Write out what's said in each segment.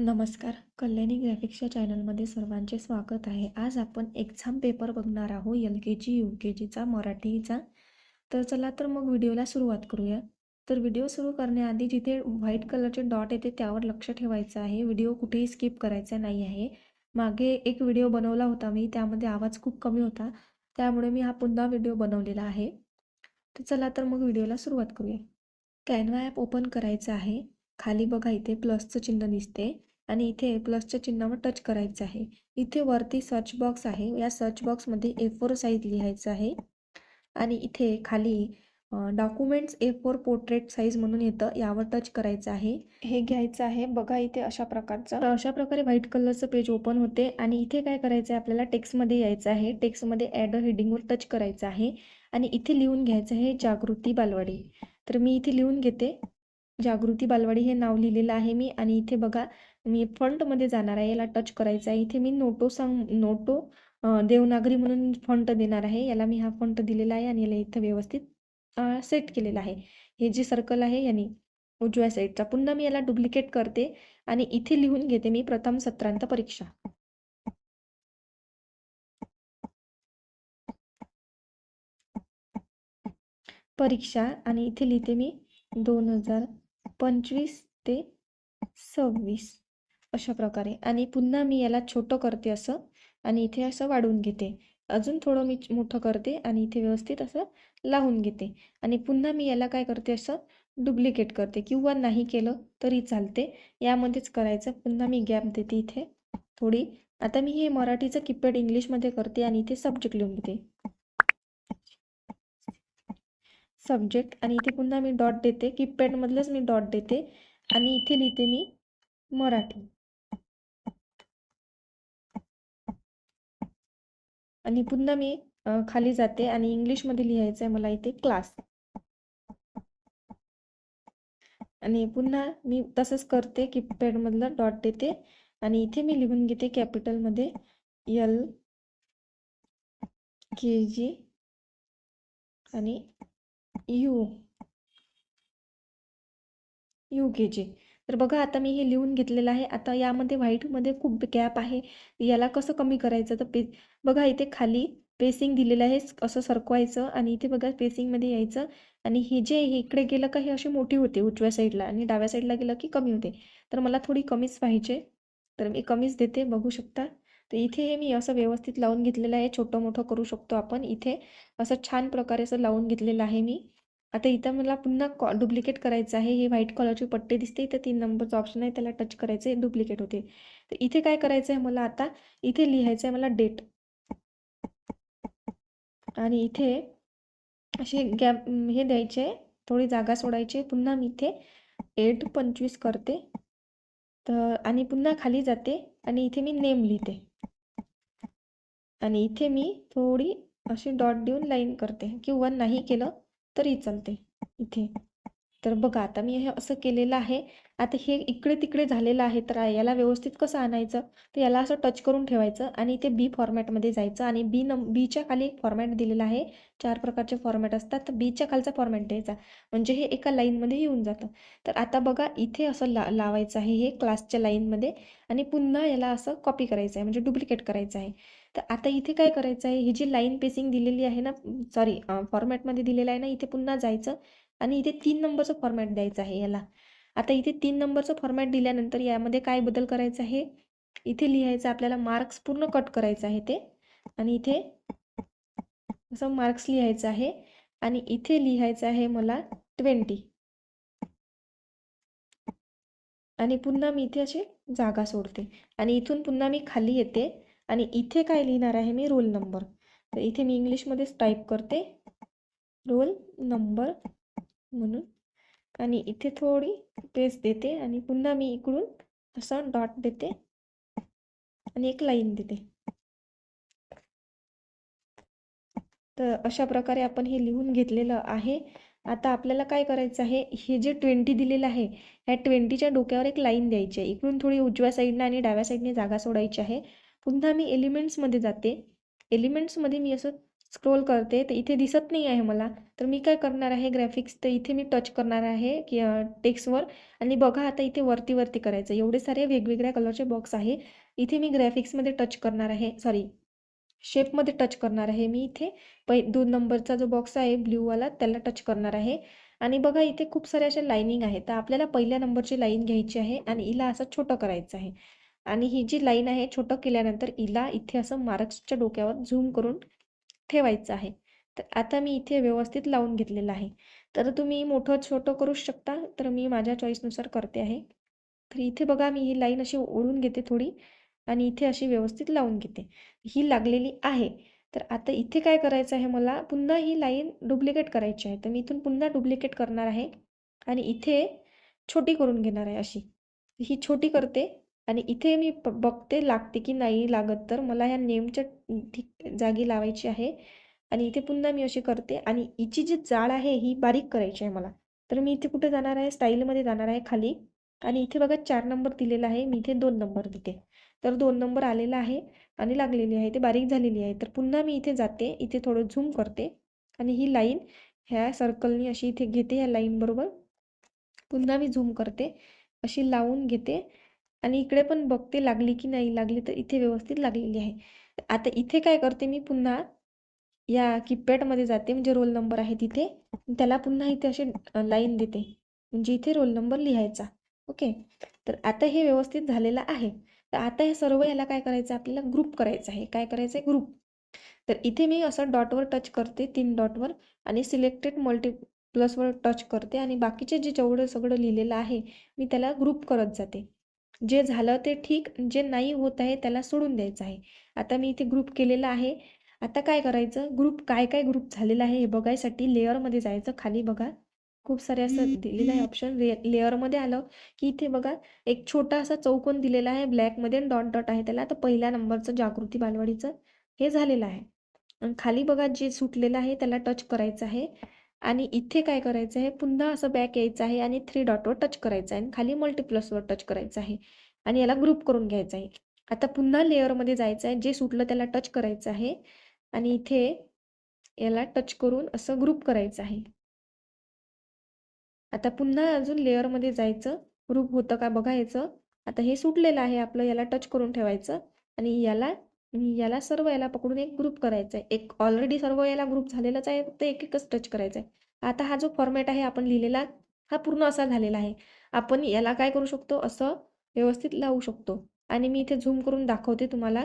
नमस्कार. कल्याणी ग्राफिक्सच्या चॅनलमध्ये सर्वांचे स्वागत आहे. आज आपण एक्झाम पेपर बघणार आहोत. एल के जी यू के जीचा मराठीचा. तर चला तर मग व्हिडिओला सुरुवात करूया. तर व्हिडिओ सुरू करण्याआधी जिथे व्हाईट कलरचे डॉट येते त्यावर लक्ष ठेवायचं आहे. व्हिडिओ कुठेही स्किप करायचा नाही आहे. मागे एक व्हिडिओ बनवला होता मी. त्यामध्ये आवाज खूप कमी होता. त्यामुळे मी हा पुन्हा व्हिडिओ बनवलेला आहे. तर चला तर मग व्हिडिओला सुरुवात करूया. कॅनवा ॲप ओपन करायचं आहे. खाली बघा इथे प्लसचं चिन्ह दिसते. आणि इथे प्लसच्या चिन्हावर टच करायचं आहे. इथे वरती सर्च बॉक्स आहे. या सर्च बॉक्समध्ये ए फोर साईज लिहायचं आहे. आणि इथे खाली documents A four portrait size म्हणून येतं. यावर टच करायचं आहे. हे घ्यायचं आहे. बघा इथे अशा प्रकारचं. अशा प्रकारे व्हाईट कलरचं पेज ओपन होते. आणि इथे काय करायचं आहे? आपल्याला टेक्स्टमध्ये यायचं आहे. टेक्स्टमध्ये ॲड हेडिंगवर टच करायचं आहे. आणि इथे लिहून घ्यायचं आहे जागृती बालवाडी. तर मी इथे लिहून घेते. जागृती बालवाडी हे नाव लिहिलेलं आहे मी. आणि इथे बघा मी फंटमध्ये जाणार आहे याला टच करायचं आहे. इथे मी नोटो सांग नोटो देवनागरी म्हणून फंट देणार आहे. याला मी हा फंट दिलेला आहे आणि याला इथं व्यवस्थित सेट केलेला आहे. हे जे सर्कल आहे यांनी उजव्या साईडचा पुन्हा मी याला डुप्लिकेट करते आणि इथे लिहून घेते मी प्रथम सत्रांत परीक्षा. परीक्षा आणि इथे लिहिते मी दोन हजार पंचवीस ते सव्वीस. अशा प्रकारे. आणि पुन्हा मी याला छोटं करते असं आणि इथे असं वाढवून घेते. अजून थोडं मी मोठं करते आणि इथे व्यवस्थित असं लावून घेते. आणि पुन्हा मी याला काय करते असं डुप्लिकेट करते. किंवा नाही केलं तरी चालते. यामध्येच करायचं. पुन्हा मी गॅप देते इथे थोडी. आता मी हे मराठीचं किपॅड इंग्लिशमध्ये करते आणि इथे सब्जेक्ट लिहून घेते. सब्जेक्ट आणि इथे पुन्हा मी डॉट देते. किपॅडमधलंच मी डॉट देते. आणि इथे लिहिते मी मराठी. आणि पुन्हा मी खाली जाते आणि इंग्लिशमध्ये लिहायचं आहे मला इथे क्लास. आणि पुन्हा मी तसंच करते किपॅडमधलं डॉट देते आणि इथे मी लिहून घेते कॅपिटलमध्ये एल के जी आणि यू यू के जी. तर बघा आता मी हे लिहून घेतलेलं आहे. आता यामध्ये व्हाईटमध्ये खूप गॅप आहे. याला कसं कमी करायचं? तर पे बघा इथे खाली पेसिंग दिलेलं आहे. असं सरकवायचं आणि इथे बघा पेसिंगमध्ये यायचं. आणि हे जे हे इकडे गेलं का हे अशी मोठी होते उजव्या साईडला आणि डाव्या साईडला गेलं की कमी होते. तर मला थोडी कमीच पाहिजे. तर मी कमीच देते बघू शकता. तर इथे हे मी असं व्यवस्थित लावून घेतलेलं आहे. छोटं मोठं करू शकतो आपण इथे. असं छान प्रकारे असं लावून घेतलेलं आहे मी. आता इथं मला पुन्हा कॉ डुप्लिकेट करायचं आहे. हे व्हाईट कलरची पट्टी दिसते. इथं तीन नंबरचं ऑप्शन आहे. त्याला टच करायचं आहे. डुप्लिकेट होते. तर इथे काय करायचं आहे मला आता? इथे लिहायचं आहे मला डेट आणि इथे असे गॅप हे द्यायचे. थोडी जागा सोडायची. पुन्हा मी इथे एट पंचवीस करते. तर आणि पुन्हा खाली जाते. आणि इथे मी नेम लिहिते. आणि इथे मी थोडी अशी डॉट देऊन लाईन करते. किंवा नाही केलं तरी चालते इथे. तर बघा आता मी हे असं केलेलं आहे. आता हे इकडे तिकडे झालेलं आहे तर याला व्यवस्थित कसं आणायचं? तर याला असं टच करून ठेवायचं आणि इथे बी फॉर्मॅटमध्ये जायचं आणि बी नम बीच्या खाली एक फॉर्मॅट दिलेला आहे. चार प्रकारचे फॉर्मॅट असतात. तर बीच्या खालचा फॉर्मॅट द्यायचा. म्हणजे हे एका लाईनमध्ये येऊन जातं. तर आता बघा इथे असं ला लावायचं आहे हे क्लासच्या लाईनमध्ये आणि पुन्हा याला असं कॉपी करायचं आहे. म्हणजे डुप्लिकेट करायचं आहे. तर आता इथे काय करायचं आहे? ही जी लाईन पेसिंग दिलेली आहे ना सॉरी फॉर्मॅटमध्ये दिलेलं आहे ना इथे पुन्हा जायचं आणि इथे तीन नंबरचं फॉर्मॅट द्यायचं आहे याला. आता इथे तीन नंबरचं फॉर्मॅट दिल्यानंतर यामध्ये काय बदल करायचं आहे? इथे लिहायचं आपल्याला मार्क्स पूर्ण कट करायचं आहे ते. आणि इथे असं मार्क्स लिहायचं आहे आणि इथे लिहायचं आहे मला ट्वेंटी आणि पुन्हा मी इथे अशी जागा सोडते. आणि इथून पुन्हा मी खाली येते. आणि इथे काय लिहिणार आहे मी? Roll number. तर इथे मी इंग्लिशमध्येच टाईप करते. रोल नंबर म्हणून. आणि इथे थोडी पेज देते आणि पुन्हा मी इकडून असं डॉट देते आणि एक लाईन देते. तर अशा प्रकारे आपण हे लिहून घेतलेलं आहे. आता आपल्याला काय करायचं आहे? हे जे ट्वेंटी दिलेलं आहे ह्या ट्वेंटीच्या डोक्यावर एक लाईन द्यायची आहे. इकडून थोडी उजव्या साईडने आणि डाव्या साईडने जागा सोडायची आहे. पुन्हा मी एलिमेंट्समध्ये जाते. एलिमेंट्समध्ये मी असं स्क्रोल करते तर इथे दिसत नाही आहे मला. तर मी काय करणार आहे ग्राफिक्स तर इथे मी टच करणार आहे की टेक्स्टवर आणि बघा आता इथे वरती वरती करायचं. एवढे सारे वेगवेगळ्या कलरचे बॉक्स आहे. इथे मी ग्राफिक्समध्ये टच करणार आहे. सॉरी शेपमध्ये टच करणार आहे मी इथे. पै दोन नंबरचा जो बॉक्स आहे ब्ल्यूवाला त्याला टच करणार आहे. आणि बघा इथे खूप साऱ्या अशा लाईनिंग आहेत. तर आपल्याला पहिल्या नंबरची लाईन घ्यायची आहे आणि हिला असं छोटं करायचं आहे. आणि ही जी लाईन आहे छोटं केल्यानंतर हिला इथे असं मार्क्सच्या डोक्यावर झूम करून ठेवायचं आहे. तर आता मी इथे व्यवस्थित लावून घेतलेलं आहे. तर तुम्ही मोठं छोटं करू शकता तर मी माझ्या चॉईसनुसार करते आहे. तर इथे बघा मी ही लाईन अशी ओढून घेते थोडी आणि इथे अशी व्यवस्थित लावून घेते. ही लागलेली आहे. तर आता इथे काय करायचं आहे मला? पुन्हा ही लाईन डुप्लिकेट करायची आहे. तर मी इथून पुन्हा डुप्लिकेट करणार आहे आणि इथे छोटी करून घेणार आहे अशी. ही छोटी करते. आणि इथे मी प बघते लागते की नाही लागत तर मला ह्या नेमच्या ठीक जागी लावायची आहे. आणि इथे पुन्हा मी अशी करते आणि हिची जी जाळ आहे ही बारीक करायची आहे मला. तर मी इथे कुठे जाणार आहे? स्टाईलमध्ये जाणार आहे खाली. आणि इथे बघा चार नंबर दिलेला आहे. मी इथे दोन नंबर देते. तर दोन नंबर आलेला आहे आणि लागलेली आहे. ते बारीक झालेली आहे. तर पुन्हा मी इथे जाते. इथे थोडं झूम करते. आणि ही लाईन ह्या सर्कलनी अशी इथे घेते ह्या लाईनबरोबर पुन्हा मी झूम करते. अशी लावून घेते. आणि इकडे पण बघते लागली की नाही लागली तर इथे व्यवस्थित लागलेली आहे. आता इथे काय करते मी पुन्हा या कीपॅडमध्ये जाते म्हणजे रोल नंबर आहे तिथे. त्याला पुन्हा इथे असे लाईन देते. म्हणजे इथे रोल नंबर लिहायचा. ओके? तर आता हे व्यवस्थित झालेलं आहे. तर आता हे सर्व याला काय करायचं? आपल्याला ग्रुप करायचं आहे. काय करायचं आहे? ग्रुप तर इथे मी असं डॉटवर टच करते तीन डॉटवर आणि सिलेक्टेड मल्टी प्लसवर टच करते आणि बाकीचे जे जेवढं सगळं लिहिलेलं आहे मी त्याला ग्रुप करत जाते. जे झालं ते ठीक जे नाही होत आहे त्याला सोडून द्यायचं आहे. आता मी इथे ग्रुप केलेलं आहे. आता काय करायचं? ग्रुप काय काय ग्रुप झालेलं आहे हे बघायसाठी लेअरमध्ये जायचं खाली बघा. खूप सारे असं दिलेलं आहे ऑप्शन लेअरमध्ये आलं की इथे बघा एक छोटा असा चौकोन दिलेला आहे ब्लॅकमध्ये डॉट डॉट आहे त्याला. तर पहिल्या नंबरचं जागृती बालवाडीचं हे झालेलं आहे. आणि खाली बघा जे सुटलेलं आहे त्याला टच करायचं आहे. आणि इथे काय करायचं आहे? पुन्हा असं बॅक यायचं आहे आणि थ्री डॉटवर टच करायचं आहे आणि खाली मल्टीप्लसवर टच करायचं आहे. आणि याला ग्रुप करून घ्यायचं आहे. आता पुन्हा लेअरमध्ये जायचं आहे. जे सुटलं त्याला टच करायचं आहे. आणि इथे याला टच करून असं ग्रुप करायचं आहे. आता पुन्हा अजून लेअरमध्ये जायचं. ग्रुप होतं का बघायचं. आता हे सुटलेलं आहे आपलं. याला टच करून ठेवायचं. आणि याला याला सर्व याला पकडून एक ग्रुप करायचा आहे. एक ऑलरेडी सर्व याला ग्रुप झालेलाच आहे. फक्त एक एकच टच करायचा आहे आता हा जो फॉर्मॅट आहे आपण लिहिलेला हा पूर्ण असा झालेला आहे. आपण याला काय करू शकतो? असं व्यवस्थित लावू शकतो. आणि मी इथे झूम करून दाखवते तुम्हाला.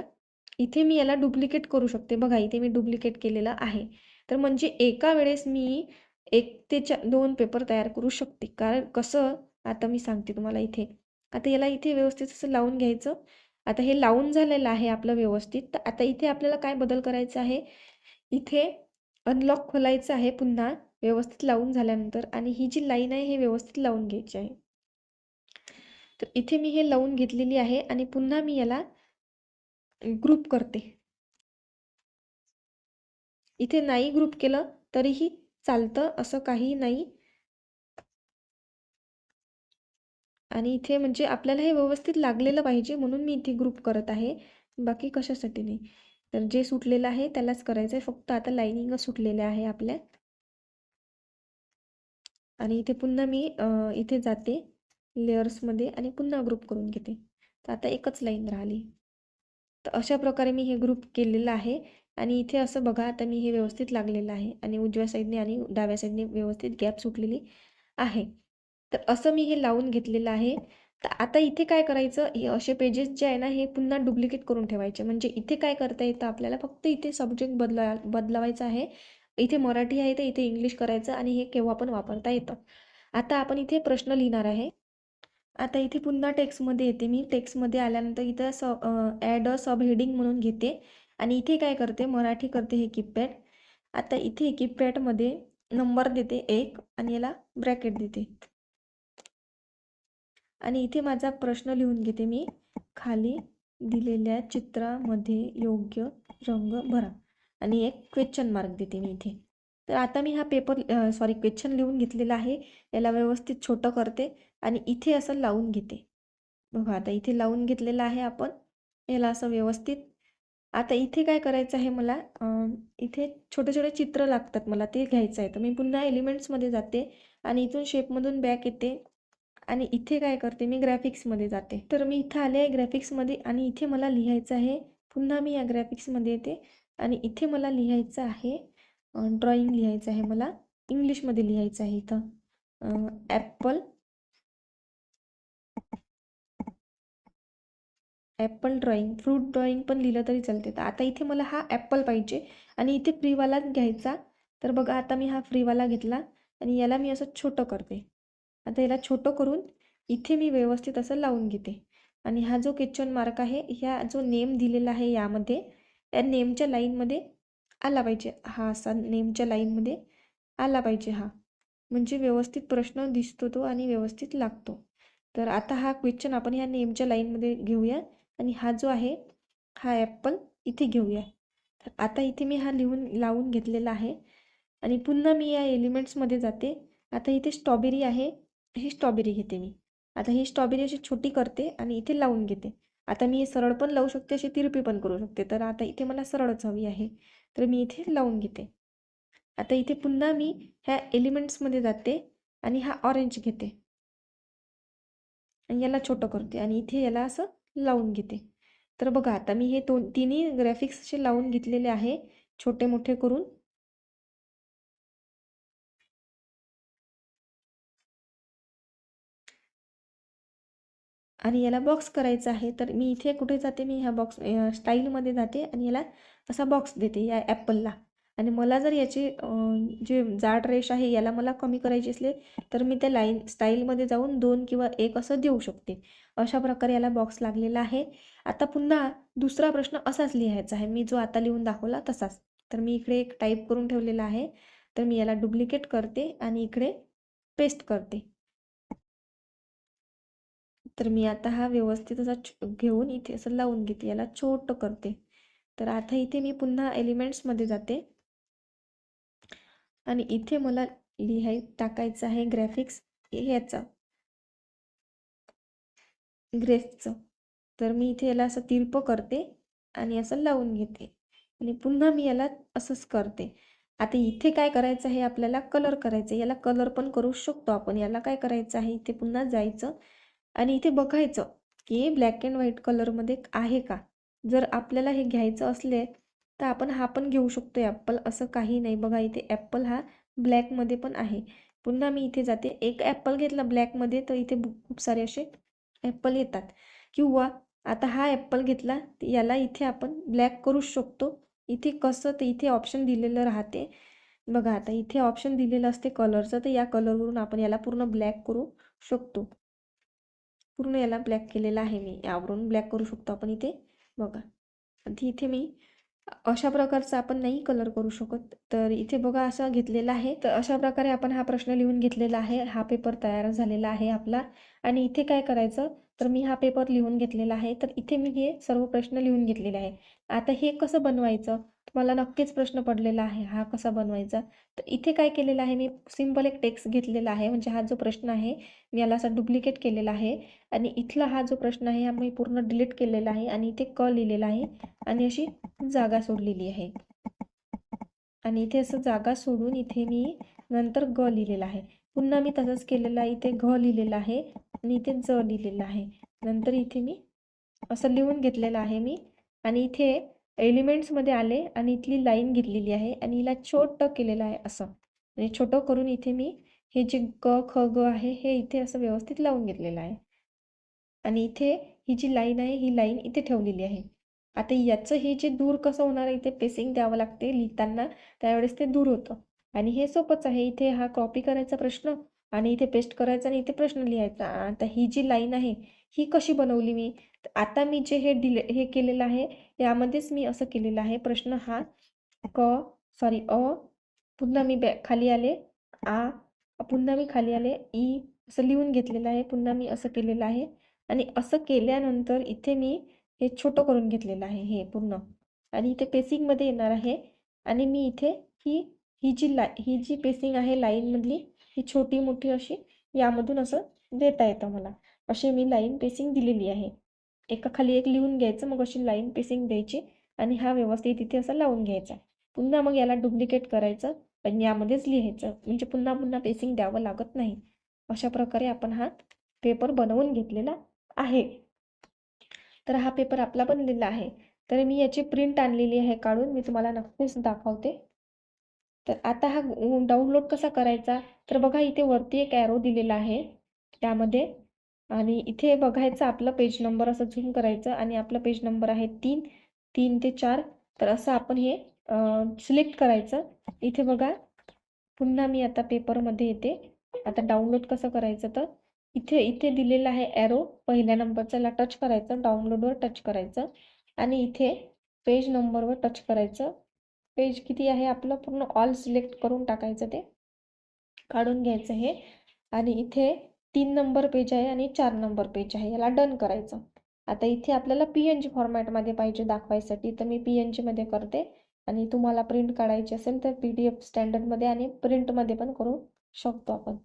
इथे मी याला डुप्लिकेट करू शकते. बघा इथे मी डुप्लिकेट केलेलं आहे. तर म्हणजे एका वेळेस मी एक ते चा दोन पेपर तयार करू शकते. कारण कसं? आता मी सांगते तुम्हाला इथे. आता याला इथे व्यवस्थित असं लावून घ्यायचं. आता हे लावून झालेलं आहे आपलं व्यवस्थित. तर आता इथे आपल्याला काय बदल करायचा आहे? इथे अनलॉक खोलायचं आहे पुन्हा व्यवस्थित लावून झाल्यानंतर आणि ही जी लाईन आहे हे व्यवस्थित लावून घ्यायची आहे. तर इथे मी हे लावून घेतलेली आहे आणि पुन्हा मी याला ग्रुप करते. इथे नाही ग्रुप केलं तरीही चालतं असं काही नाही. आणि इथे म्हणजे आपल्याला हे व्यवस्थित लागलेलं पाहिजे म्हणून मी इथे ग्रुप करत आहे. बाकी कशासाठी नाही. तर जे सुटलेलं आहे त्यालाच करायचं आहे फक्त आता लाईनिंगच सुटलेल्या आहे आपल्या. आणि इथे पुन्हा मी इथे जाते लेअर्समध्ये आणि पुन्हा ग्रुप करून घेते. तर आता एकच लाईन राहिली. तर अशा प्रकारे मी हे ग्रुप केलेलं आहे. आणि इथे असं बघा आता मी हे व्यवस्थित लागलेलं आहे. आणि उजव्या साईडने आणि डाव्या साईडने व्यवस्थित गॅप सुटलेली आहे. तर असं मी हे लावून घेतलेलं आहे. तर आता इथे काय करायचं? हे असे पेजेस जे आहे ना हे पुन्हा डुप्लिकेट करून ठेवायचे. म्हणजे इथे काय करता येतं आपल्याला? फक्त इथे सब्जेक्ट बदला बदलवायचा आहे. इथे मराठी आहे तर इथे इंग्लिश करायचं आणि हे केव्हा पण वापरता येतं. आता आपण इथे प्रश्न लिहिणार आहे. आता इथे पुन्हा टेक्स्टमध्ये येते मी. टेक्स्टमध्ये आल्यानंतर इथं स ॲड अ सब हेडिंग म्हणून घेते. आणि इथे काय करते? मराठी करते हे किपॅड आता इथे कीपॅडमध्ये नंबर देते एक आणि याला ब्रॅकेट देते. आणि इथे माझा प्रश्न लिहून घेते मी. खाली दिलेल्या चित्रामध्ये योग्य रंग भरा. आणि एक क्वेश्चन मार्क देते मी इथे. तर आता मी हा पेपर सॉरी क्वेश्चन लिहून घेतलेला आहे. याला व्यवस्थित छोटं करते आणि इथे असं लावून घेते. बघा आता इथे लावून घेतलेलं आहे आपण. याला असं व्यवस्थित. आता इथे काय करायचं आहे मला? इथे छोटे छोटे चित्र लागतात मला ते घ्यायचं आहे. तर मी पुन्हा एलिमेंट्समध्ये जाते आणि इथून शेपमधून बॅक येते. आणि इथे काय करते मी ग्राफिक्समध्ये जाते. तर मी इथं आले आहे ग्राफिक्समध्ये आणि इथे मला लिहायचं आहे. पुन्हा मी या ग्राफिक्समध्ये येते आणि इथे मला लिहायचं आहे ड्रॉइंग लिहायचं आहे मला. इंग्लिशमध्ये लिहायचं आहे इथं. Apple apple drawing fruit drawing पण लिहिलं तरी चालते. तर आता इथे मला हा ॲपल पाहिजे आणि इथे फ्रीवालाच घ्यायचा. तर बघा आता मी हा फ्रीवाला घेतला आणि याला मी असं छोटं करते. आता याला छोटं करून इथे मी व्यवस्थित असं लावून घेते. आणि हा जो क्वेश्चन मार्क आहे ह्या जो नेम दिलेला आहे यामध्ये या नेमच्या लाईनमध्ये आला पाहिजे. हा असा नेमच्या लाईनमध्ये आला पाहिजे हा. म्हणजे व्यवस्थित प्रश्न दिसतो तो आणि व्यवस्थित लागतो. तर आता हा क्वेश्चन आपण ह्या नेमच्या लाईनमध्ये घेऊया आणि हा जो आहे हा ॲपल इथे घेऊया. तर आता इथे मी हा लिहून लावून घेतलेला आहे. आणि पुन्हा मी या एलिमेंट्समध्ये जाते. आता इथे स्ट्रॉबेरी आहे. ही स्ट्रॉबेरी घेते मी. आता ही स्ट्रॉबेरी अशी छोटी करते आणि इथे लावून घेते. आता मी हे सरळ पण लावू शकते अशी तिरपी पण करू शकते. तर आता इथे मला सरळच हवी आहे. तर मी इथे लावून घेते. आता इथे पुन्हा मी ह्या एलिमेंट्समध्ये जाते आणि हा ऑरेंज घेते. आणि याला छोटं करते आणि इथे याला असं लावून घेते. तर बघा आता मी हे दोन तिन्ही ग्राफिक्स असे लावून घेतलेले आहे छोटे मोठे करून. आणि याला बॉक्स करायचा आहे. तर मी इथे कुठे जाते? मी ह्या बॉक्स स्टाईलमध्ये जाते आणि याला असा बॉक्स देते या ॲपलला आणि मला जर याची जे जाड रेश आहे याला मला कमी करायची असले तर मी त्या लाईन स्टाईलमध्ये जाऊन दोन किंवा एक असं देऊ शकते. अशा प्रकारे याला बॉक्स लागलेला आहे. आता पुन्हा दुसरा प्रश्न असाच लिहायचा आहे. मी जो आता लिहून दाखवला तसाच. तर मी इकडे एक टाईप करून ठेवलेला आहे. तर मी याला डुप्लिकेट करते आणि इकडे पेस्ट करते. तर मी आता हा व्यवस्थित असा घेऊन इथे असं लावून घेते. याला छोटं करते. तर आता इथे मी पुन्हा एलिमेंट्समध्ये जाते. आणि इथे मला लिहाय टाकायचं आहे ग्राफिक्स ह्याचं. ग्रेफचं. तर मी इथे याला असं तिरपं करते आणि असं लावून घेते. आणि पुन्हा मी याला असंच करते. आता इथे काय करायचं आहे? आपल्याला कलर करायचं आहे. याला कलर पण करू शकतो आपण. याला काय करायचं आहे? इथे पुन्हा जायचं. आणि इथे बघायचं की ब्लॅक अँड व्हाईट कलरमध्ये आहे का? जर आपल्याला हे घ्यायचं असले तर आपण हा पण घेऊ शकतो ॲपल असं काही नाही. बघा इथे ॲप्पल हा ब्लॅकमध्ये पण आहे. पुन्हा मी इथे जाते. एक ॲपल घेतला ब्लॅकमध्ये तर इथे खूप सारे असे ॲप्पल येतात. किंवा आता हा ॲप्पल घेतला याला इथे आपण ब्लॅक करू शकतो. इथे कसं तर इथे ऑप्शन दिलेलं राहते. बघा आता इथे ऑप्शन दिलेलं असते कलरचं तर या कलरवरून आपण याला पूर्ण ब्लॅक करू शकतो. पूर्ण याला ब्लॅक केलेला आहे मी. यावरून ब्लॅक करू शकतो आपण इथे. बघा. आधी इथे मी अशा प्रकारचा आपण नाही कलर करू शकत. तर इथे बघा असं घेतलेला आहे. तर अशा प्रकारे आपण हा प्रश्न लिहून घेतलेला आहे. हा पेपर तयार झालेला आहे आपला. आणि इथे काय करायचं? तर मी हा पेपर लिहून घेतलेला आहे. तर इथे मी हे सर्व प्रश्न लिहून घेतलेले आहे. आता हे कसं बनवायचं? तुम्हाला नक्कीच प्रश्न पडलेला आहे हा कसा बनवायचा? तर इथे काय केलेलं आहे मी सिंपल एक टेक्स्ट घेतलेला आहे म्हणजे हा जो प्रश्न आहे मी याला असा डुप्लिकेट केलेला आहे. आणि इथला हा जो प्रश्न आहे हा मी पूर्ण डिलीट केलेला आहे आणि इथे क लिहिलेला आहे आणि अशी जागा सोडलेली आहे. आणि इथे असं जागा सोडून इथे मी नंतर ग लिहिलेला आहे. पुन्हा मी तसंच केलेलं आहे इथे घ लिहिलेलं आहे आणि इथे ज लिहिलेलं आहे. नंतर इथे मी असं लिहून घेतलेलं आहे मी आणि इथे एलिमेंट्समध्ये आले आणि इथली लाईन घेतलेली आहे आणि हिला छोटं केलेलं आहे असं. आणि छोटं करून इथे मी हे जे ग ख ग आहे हे इथे असं व्यवस्थित लावून घेतलेलं आहे. आणि इथे ही जी लाईन आहे ही लाईन इथे ठेवलेली आहे. आता याचं हे जे दूर कसं होणार आहे इथे पेसिंग द्यावं लागते लिहिताना त्यावेळेस ते दूर होतं. आणि हे सोपंच आहे इथे हा कॉपी करायचा प्रश्न आणि इथे पेस्ट करायचा आणि इथे प्रश्न लिहायचा. आता ही जी लाईन आहे ही कशी बनवली मी? आता मी जे हे डिले हे केलेलं आहे यामध्येच मी असं केलेलं आहे. प्रश्न हा क सॉरी अ पुन्हा मी बॅ खाली आले. आ पुन्हा मी खाली आले. ई असं लिहून घेतलेलं आहे. पुन्हा मी असं केलेलं आहे. आणि असं केल्यानंतर इथे मी हे छोटं करून घेतलेलं आहे हे पूर्ण. आणि इथे पेसिंगमध्ये येणार आहे. आणि मी इथे ही ही जी ला ही जी पेसिंग आहे लाईनमधली ही छोटी मोठी अशी यामधून असं देता येतं मला. अशी मी लाईन पेसिंग दिलेली आहे. एका खाली एक लिहून घ्यायचं मग अशी लाईन पेसिंग द्यायची आणि हा व्यवस्थित इथे असं लावून घ्यायचा. पुन्हा मग याला डुप्लिकेट करायचं पण यामध्येच लिहायचं. म्हणजे पुन्हा पुन्हा पेसिंग द्यावं लागत नाही. अशा प्रकारे आपण हा पेपर बनवून घेतलेला आहे. तर हा पेपर आपला बनलेला आहे. तर मी याची प्रिंट आणलेली आहे काढून. मी तुम्हाला नक्कीच दाखवते. तर आता हा डाउनलोड कसा करायचा? तर बघा इथे वरती एक ॲरो दिलेला आहे. त्यामध्ये आणि इथे बघायचं आपलं पेज नंबर असं झूम करायचं आणि आपलं पेज नंबर आहे तीन तीन ते चार. तर असं आपण हे सिलेक्ट करायचं. इथे बघा पुन्हा मी आता पेपरमध्ये येते. आता डाउनलोड कसं करायचं तर इथे इथे दिलेलं आहे ॲरो पहिल्या नंबरच्याला टच करायचं डाउनलोडवर टच करायचं. आणि इथे पेज नंबरवर टच करायचं. पेज किती आहे आपलं? पूर्ण ऑल सिलेक्ट करून टाकायचं ते. काढून घ्यायचं हे. आणि इथे तीन नंबर पेज आहे आणि चार नंबर पेज आहे. याला डन करायचं. आता इथे आपल्याला पी एन जी फॉर्मॅटमध्ये पाहिजे दाखवायसाठी तर मी पी एन जीमध्ये करते. आणि तुम्हाला प्रिंट काढायची असेल तर पी डी एफ स्टँडर्डमध्ये आणि प्रिंटमध्ये पण करू शकतो आपण.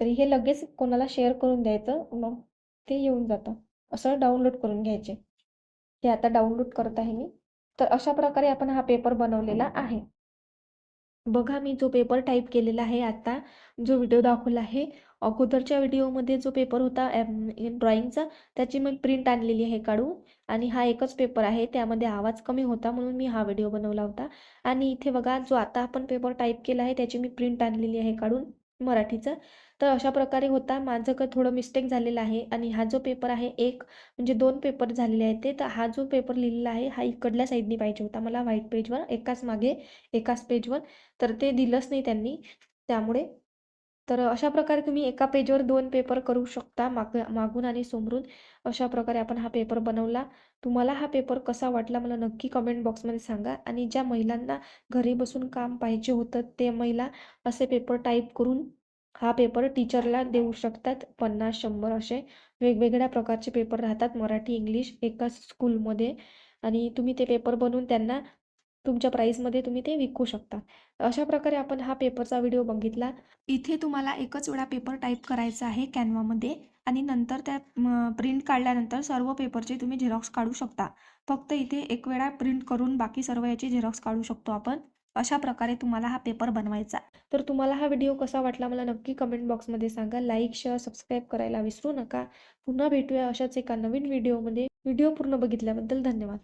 तरी हे लगेच कोणाला शेअर करून द्यायचं मग ते येऊन जातं. असं डाउनलोड करून घ्यायचे. हे आता डाउनलोड करत आहे मी. तर अशा प्रकारे आपण हा पेपर बनवलेला आहे. बघा मी जो पेपर टाईप केलेला आहे आता जो व्हिडिओ दाखवला आहे अगोदरच्या व्हिडिओमध्ये जो पेपर होता ड्रॉइंगचा त्याची मी प्रिंट आणलेली आहे काढून आणि हा एकच पेपर आहे त्यामध्ये आवाज कमी होता म्हणून मी हा व्हिडिओ बनवला होता. आणि इथे बघा जो आता आपण पेपर टाईप केला आहे त्याची मी प्रिंट आणलेली आहे काढून मराठीचा. तर अशा प्रकारे होता माझं का थोडं मिस्टेक झालेलं आहे. आणि हा जो पेपर आहे एक म्हणजे दोन पेपर झालेले आहेत ते. तर हा जो पेपर लिहिलेला आहे हा इकडल्या साईडनी पाहिजे होता. मला व्हाईट पेजवर एकाच मागे एकाच पेजवर तर ते दिलंच नाही त्यांनी. त्यामुळे तर अशा प्रकारे तुम्ही एका पेजवर दोन पेपर करू शकता माग मागून आणि समरून. अशा प्रकारे आपण हा पेपर बनवला. तुम्हाला हा पेपर कसा वाटला मला नक्की कमेंट बॉक्समध्ये सांगा आणि ज्या महिलांना घरी बसून काम पाहिजे होतं ते महिला असे पेपर टाईप करून हा पेपर टीचरला देऊ शकतात. पन्नास शंभर असे वेगवेगळ्या प्रकारचे पेपर राहतात मराठी इंग्लिश एकाच स्कूलमध्ये आणि तुम्ही ते पेपर बनवून त्यांना तुमच्या प्राईसमध्ये तुम्ही ते विकू शकता. अशा प्रकारे आपण हा पेपरचा व्हिडिओ बघितला. इथे तुम्हाला एकच वेळा पेपर टाईप करायचा आहे कॅनवामध्ये आणि नंतर त्या प्रिंट काढल्यानंतर सर्व पेपरचे तुम्ही झेरॉक्स काढू शकता. फक्त इथे एक वेळा प्रिंट करून बाकी सर्व याचे झेरॉक्स काढू शकतो आपण. अशा प्रकारे तुम्हाला हा पेपर बनवायचा. तर तुम्हाला हा व्हिडिओ कसा वाटला मला नक्की कमेंट बॉक्समध्ये सांगा. लाईक शेअर सबस्क्राईब करायला विसरू नका. पुन्हा भेटूया अशाच एका नवीन व्हिडिओमध्ये. व्हिडिओ पूर्ण बघितल्याबद्दल धन्यवाद.